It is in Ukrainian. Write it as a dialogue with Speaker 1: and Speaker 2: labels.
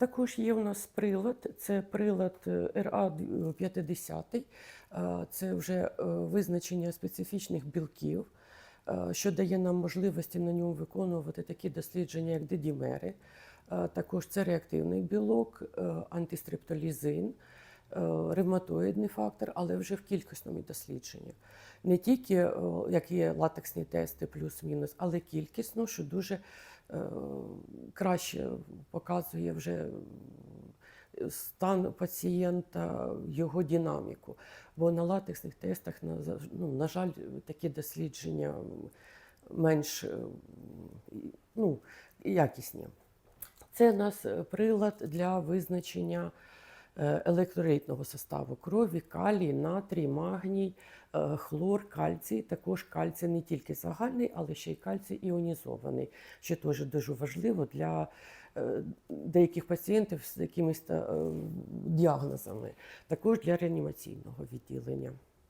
Speaker 1: Також є у нас прилад, це прилад РА-50, це вже е, визначення специфічних білків, е, що дає нам можливості на ньому виконувати такі дослідження, як дедімери. Е, Також це реактивний білок, е, антистрептолізин, е, ревматоїдний фактор, але вже в кількісному дослідженні. Не тільки е, як є латексні тести плюс-мінус, але кількісно, що дуже е, краще показує вже е, стан пацієнта, його динаміку. Бо на латексних тестах, ну, на жаль, такі дослідження менш е, ну, якісні. Це у нас е, прилад для визначення електролітного составу крові, калій, натрій, магній, е, хлор, кальцій. Також кальцій не тільки загальний, але ще й кальцій іонізований, що теж дуже важливо для е, деяких пацієнтів з якимись е, діагнозами, також для реанімаційного відділення.